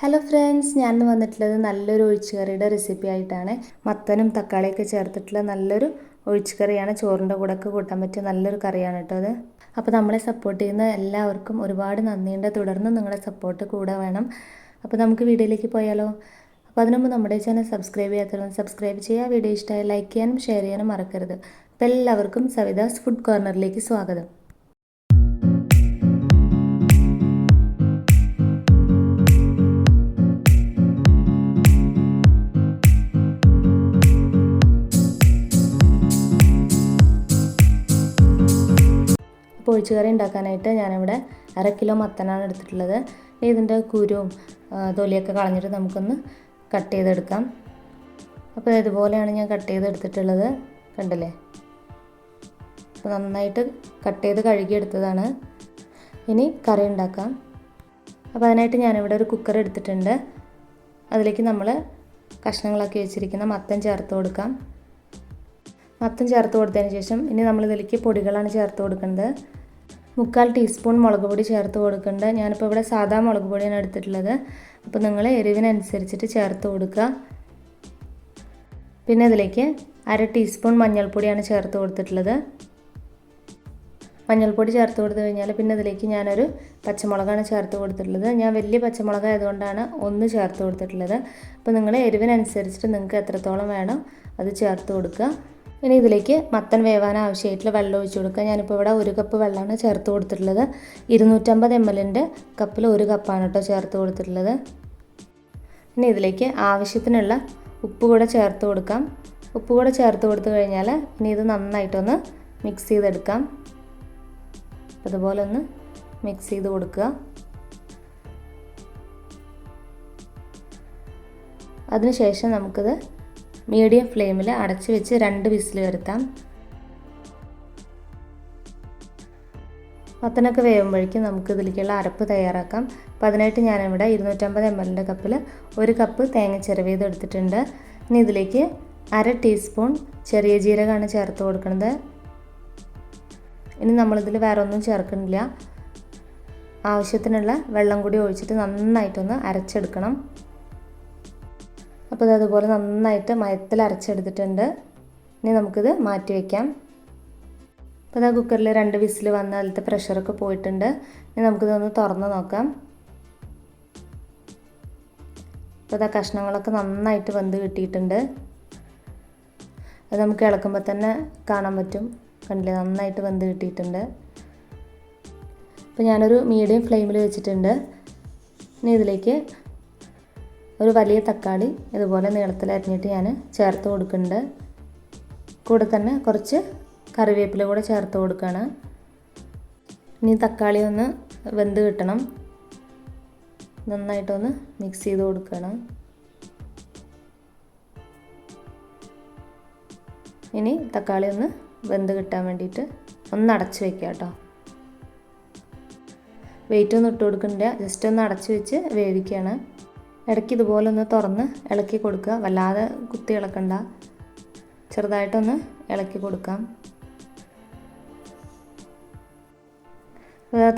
Hello friends ഞാൻ വന്നിട്ടുള്ളത് നല്ലൊരു ഒഴിച്ചുകറിയുടെ റെസിപ്പി ആയിട്ടാണ്. മത്തനും തക്കാളിയൊക്കെ ചേർത്തിട്ടുള്ള നല്ലൊരു ഒഴിച്ചുകറിയാണ്. ചോറിന്റെ കൂടെ ഒക്കെ കൂട്ടാൻ പറ്റിയ നല്ലൊരു കറിയാണ് കേട്ടോ അത്. അപ്പോൾ നമ്മളെ സപ്പോർട്ട് ചെയ്യുന്ന എല്ലാവർക്കും ഒരുപാട് നന്ദിയുണ്ട്. തുടർന്ന് നിങ്ങളുടെ സപ്പോർട്ട് കൂടെ വേണം. അപ്പോൾ നമുക്ക് വീഡിയോയിലേക്ക് പോയാലോ? അപ്പോൾ അതിനുമുമ്പ് നമ്മുടെ ചാനൽ സബ്സ്ക്രൈബ് ചെയ്യാത്തവരും സബ്സ്ക്രൈബ് ചെയ്യുക. വീഡിയോ ഇഷ്ടമായി ലൈക്ക് ചെയ്യാനും ഷെയർ ചെയ്യാനും മറക്കരുത്. അപ്പോൾ എല്ലാവർക്കും സവിതാസ് ഫുഡ് കോർണറിലേക്ക് സ്വാഗതം. അപ്പോൾ ഒഴിച്ചുകറി ഉണ്ടാക്കാനായിട്ട് ഞാനിവിടെ അര കിലോ മത്തനാണ് എടുത്തിട്ടുള്ളത്. ഇതിന്റെ കുരുവും തൊലിയൊക്കെ കളഞ്ഞിട്ട് നമുക്കൊന്ന് കട്ട് ചെയ്തെടുക്കാം. അപ്പോൾ ഇതുപോലെയാണ് ഞാൻ കട്ട് ചെയ്തെടുത്തിട്ടുള്ളത്. കണ്ടല്ലേ? അപ്പോൾ നന്നായിട്ട് കട്ട് ചെയ്ത് കഴുകിയെടുത്തതാണ്. ഇനി കറി ഉണ്ടാക്കാം. അപ്പോൾ അതിനായിട്ട് ഞാനിവിടെ ഒരു കുക്കർ എടുത്തിട്ടുണ്ട്. അതിലേക്ക് നമ്മൾ കഷ്ണങ്ങളാക്കി വെച്ചിരിക്കുന്ന മത്തൻ ചേർത്ത് കൊടുക്കാം. മത്തം ചേർത്ത് കൊടുത്തതിന് ശേഷം ഇനി നമ്മൾ ഇതിലേക്ക് പൊടികളാണ് ചേർത്ത് കൊടുക്കുന്നത്. മുക്കാൽ ടീസ്പൂൺ മുളക് പൊടി ചേർത്ത് കൊടുക്കേണ്ട. ഞാനിപ്പോൾ ഇവിടെ സാധാ മുളക് പൊടിയാണ് എടുത്തിട്ടുള്ളത്. അപ്പോൾ നിങ്ങൾ എരിവിനനുസരിച്ചിട്ട് ചേർത്ത് കൊടുക്കുക. പിന്നെ ഇതിലേക്ക് അര ടീസ്പൂൺ മഞ്ഞൾപ്പൊടിയാണ് ചേർത്ത് കൊടുത്തിട്ടുള്ളത്. മഞ്ഞൾപ്പൊടി ചേർത്ത് കൊടുത്തു കഴിഞ്ഞാൽ പിന്നെ ഇതിലേക്ക് ഞാനൊരു പച്ചമുളകാണ് ചേർത്ത് കൊടുത്തിട്ടുള്ളത്. ഞാൻ വലിയ പച്ചമുളക് ആയതുകൊണ്ടാണ് ഒന്ന് ചേർത്ത് കൊടുത്തിട്ടുള്ളത്. അപ്പോൾ നിങ്ങൾ എരിവിനനുസരിച്ചിട്ട് നിങ്ങൾക്ക് എത്രത്തോളം വേണം അത് ചേർത്ത് കൊടുക്കുക. ഇനി ഇതിലേക്ക് മത്തൻ വേവാൻ ആവശ്യമായിട്ടുള്ള വെള്ളം ഒഴിച്ച് കൊടുക്കുക. ഞാനിപ്പോൾ ഇവിടെ ഒരു കപ്പ് വെള്ളമാണ് ചേർത്ത് കൊടുത്തിട്ടുള്ളത്. ഇരുന്നൂറ്റമ്പത് എം എല്ലിന്റെ കപ്പിൽ ഒരു കപ്പാണ് കേട്ടോ ചേർത്ത് കൊടുത്തിട്ടുള്ളത്. ഇനി ഇതിലേക്ക് ആവശ്യത്തിനുള്ള ഉപ്പ് കൂടെ ചേർത്ത് കൊടുക്കാം. ഉപ്പ് കൂടെ ചേർത്ത് കൊടുത്തു കഴിഞ്ഞാൽ ഇനി ഇത് നന്നായിട്ടൊന്ന് മിക്സ് ചെയ്തെടുക്കാം. അതുപോലെ ഒന്ന് മിക്സ് ചെയ്ത് കൊടുക്കുക. അതിനുശേഷം നമുക്കിത് മീഡിയം ഫ്ലെയിമിൽ അടച്ച് വെച്ച് രണ്ട് വിസിൽ വരുത്താം. മത്തനൊക്കെ വേവുമ്പോഴേക്കും നമുക്ക് ഇതിലേക്കുള്ള അരപ്പ് തയ്യാറാക്കാം. അപ്പോൾ അതിനായിട്ട് ഞാനിവിടെ ഇരുന്നൂറ്റമ്പത് എം എല്ലിന്റെ കപ്പിൽ ഒരു കപ്പ് തേങ്ങ ചിരവിയത് എടുത്തിട്ടുണ്ട്. ഇനി ഇതിലേക്ക് അര ടീസ്പൂൺ ചെറിയ ജീരകമാണ് ചേർത്ത് കൊടുക്കുന്നത്. ഇനി നമ്മളിതിൽ വേറെ ഒന്നും ചേർക്കുന്നില്ല. ആവശ്യത്തിനുള്ള വെള്ളം കൂടി ഒഴിച്ചിട്ട് നന്നായിട്ടൊന്ന് അരച്ചെടുക്കണം. അപ്പോൾ ഇത് അതുപോലെ നന്നായിട്ട് മയത്തിൽ അരച്ചെടുത്തിട്ടുണ്ട്. ഇനി നമുക്കിത് മാറ്റി വയ്ക്കാം അപ്പോൾ ഇതാ കുക്കറിൽ രണ്ട് വിസിൽ വന്ന് അതിലത്തെ പ്രഷറൊക്കെ പോയിട്ടുണ്ട്. ഇനി നമുക്കിതൊന്ന് തുറന്ന് നോക്കാം. അപ്പോൾ ഇതാ കഷ്ണങ്ങളൊക്കെ നന്നായിട്ട് വെന്ത് കിട്ടിയിട്ടുണ്ട്. അത് നമുക്ക് ഇളക്കുമ്പോൾ തന്നെ കാണാൻ പറ്റും. കണ്ടില്ലേ? നന്നായിട്ട് വെന്ത് കിട്ടിയിട്ടുണ്ട്. അപ്പോൾ ഞാനൊരു മീഡിയം ഫ്ലെയിമിൽ വെച്ചിട്ടുണ്ട്. ഇനി ഇതിലേക്ക് ഒരു വലിയ തക്കാളി ഇതുപോലെ നീളത്തിൽ അരിഞ്ഞിട്ട് ഞാൻ ചേർത്ത് കൊടുക്കുന്നുണ്ട്. കൂടെ തന്നെ കുറച്ച് കറിവേപ്പില കൂടെ ചേർത്ത് കൊടുക്കുകയാണ്. ഇനി തക്കാളി ഒന്ന് വെന്ത് കിട്ടണം. നന്നായിട്ടൊന്ന് മിക്സ് ചെയ്ത് കൊടുക്കണം ഇനി തക്കാളി ഒന്ന് വെന്ത് കിട്ടാൻ വേണ്ടിയിട്ട് ഒന്ന് അടച്ച് വെക്കുക കേട്ടോ. വെയിറ്റ് ഒന്നും ഇട്ട് കൊടുക്കുന്നില്ല. ജസ്റ്റ് ഒന്ന് അടച്ച് വെച്ച് വേവിക്കുകയാണ്. ഇടയ്ക്ക് ഇതുപോലെ ഒന്ന് തുറന്ന് ഇളക്കി കൊടുക്കുക. വല്ലാതെ കുത്തി ഇളക്കണ്ട. ചെറുതായിട്ടൊന്ന് ഇളക്കി കൊടുക്കാം.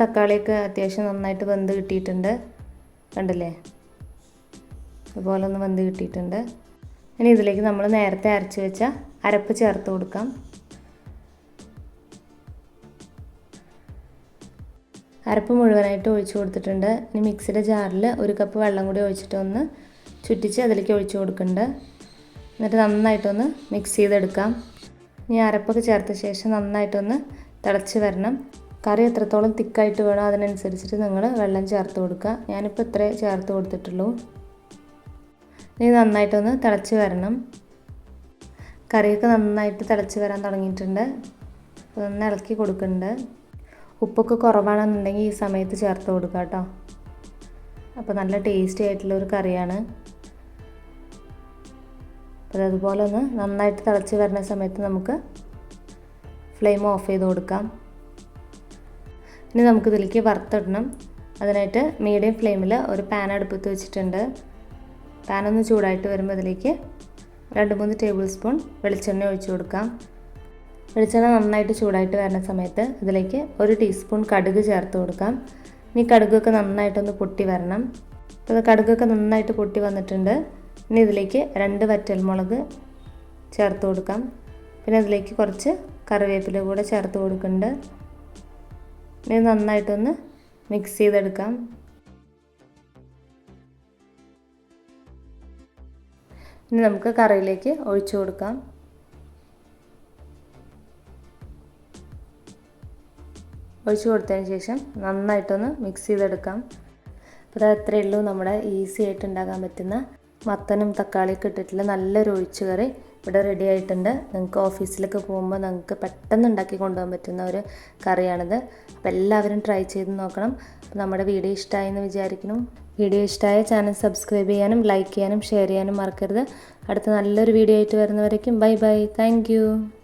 തക്കാളിയൊക്കെ അത്യാവശ്യം നന്നായിട്ട് വെന്ത് കിട്ടിയിട്ടുണ്ട്. കണ്ടില്ലേ? ഇതുപോലെ ഒന്ന് വെന്ത് കിട്ടിയിട്ടുണ്ട്. ഇനി ഇതിലേക്ക് നമ്മൾ നേരത്തെ അരച്ച് വെച്ച അരപ്പ് ചേർത്ത് കൊടുക്കാം. അരപ്പ് മുഴുവനായിട്ട് ഒഴിച്ചു കൊടുത്തിട്ടുണ്ട്. ഇനി മിക്സിയുടെ ജാറിൽ ഒരു കപ്പ് വെള്ളം കൂടി ഒഴിച്ചിട്ട് ഒന്ന് ചുറ്റിച്ച് അതിലേക്ക് ഒഴിച്ചു കൊടുക്കുന്നുണ്ട്. എന്നിട്ട് നന്നായിട്ടൊന്ന് മിക്സ് ചെയ്തെടുക്കാം. ഇനി അരപ്പൊക്കെ ചേർത്ത ശേഷം നന്നായിട്ടൊന്ന് തിളച്ച് വരണം. കറി എത്രത്തോളം തിക്കായിട്ട് വേണോ അതിനനുസരിച്ചിട്ട് നിങ്ങൾ വെള്ളം ചേർത്ത് കൊടുക്കുക. ഞാനിപ്പോൾ ഇത്രേ ചേർത്ത് കൊടുത്തിട്ടുള്ളൂ. ഇനി നന്നായിട്ടൊന്ന് തിളച്ച് വരണം. കറിയൊക്കെ നന്നായിട്ട് തിളച്ച് വരാൻ തുടങ്ങിയിട്ടുണ്ട്. ഒന്ന് ഇളക്കി കൊടുക്കുന്നുണ്ട്. ഉപ്പൊക്കെ കുറവാണെന്നുണ്ടെങ്കിൽ ഈ സമയത്ത് ചേർത്ത് കൊടുക്കുക കേട്ടോ. അപ്പോൾ നല്ല ടേസ്റ്റി ആയിട്ടുള്ള ഒരു കറിയാണ്. അപ്പോൾ അതുപോലെ ഒന്ന് നന്നായിട്ട് തിളച്ച് വരുന്ന സമയത്ത് നമുക്ക് ഫ്ലെയിം ഓഫ് ചെയ്ത് കൊടുക്കാം. ഇനി നമുക്ക് ഇതിലേക്ക് വറുത്തിടണം. അതിനായിട്ട് മീഡിയം ഫ്ലെയിമിൽ ഒരു പാൻ അടുപ്പത്ത് വെച്ചിട്ടുണ്ട്. പാനൊന്ന് ചൂടായിട്ട് വരുമ്പോൾ ഇതിലേക്ക് രണ്ട് മൂന്ന് ടേബിൾ സ്പൂൺ വെളിച്ചെണ്ണ ഒഴിച്ചു കൊടുക്കാം. വെളിച്ചെണ്ണ നന്നായിട്ട് ചൂടായിട്ട് വരുന്ന സമയത്ത് ഇതിലേക്ക് ഒരു ടീസ്പൂൺ കടുക് ചേർത്ത് കൊടുക്കാം. ഇനി കടുകൊക്കെ നന്നായിട്ടൊന്ന് പൊട്ടി വരണം. അപ്പോൾ കടുകൊക്കെ നന്നായിട്ട് പൊട്ടി വന്നിട്ടുണ്ട്. ഇനി ഇതിലേക്ക് രണ്ട് വറ്റൽമുളക് ചേർത്ത് കൊടുക്കാം. പിന്നെ അതിലേക്ക് കുറച്ച് കറിവേപ്പില കൂടെ ചേർത്ത് കൊടുക്കുന്നുണ്ട്. ഇനി നന്നായിട്ടൊന്ന് മിക്സ് ചെയ്തെടുക്കാം. ഇനി നമുക്ക് കറിയിലേക്ക് ഒഴിച്ചു കൊടുക്കാം. ഒഴിച്ചു കൊടുത്തതിന് ശേഷം നന്നായിട്ടൊന്ന് മിക്സ് ചെയ്തെടുക്കാം. അപ്പോൾ അത് അത്രയേ ഉള്ളൂ നമ്മുടെ ഈസി ആയിട്ട് ഉണ്ടാക്കാൻ പറ്റുന്ന മത്തനും തക്കാളിയൊക്കെ ഇട്ടിട്ടുള്ള നല്ലൊരു ഒഴിച്ചു കറി ഇവിടെ റെഡി ആയിട്ടുണ്ട്. നിങ്ങൾക്ക് ഓഫീസിലൊക്കെ പോകുമ്പോൾ നിങ്ങൾക്ക് പെട്ടെന്ന് ഉണ്ടാക്കി കൊണ്ടുപോകാൻ പറ്റുന്ന ഒരു കറിയാണിത്. അപ്പോൾ എല്ലാവരും ട്രൈ ചെയ്ത് നോക്കണം. അപ്പോൾ നമ്മുടെ വീഡിയോ ഇഷ്ടമായി എന്ന് വിചാരിക്കുന്നു. വീഡിയോ ഇഷ്ടമായ ചാനൽ സബ്സ്ക്രൈബ് ചെയ്യാനും ലൈക്ക് ചെയ്യാനും ഷെയർ ചെയ്യാനും മറക്കരുത്. അടുത്ത നല്ലൊരു വീഡിയോ ആയിട്ട് വരുന്നവരേക്കും ബൈ ബൈ താങ്ക്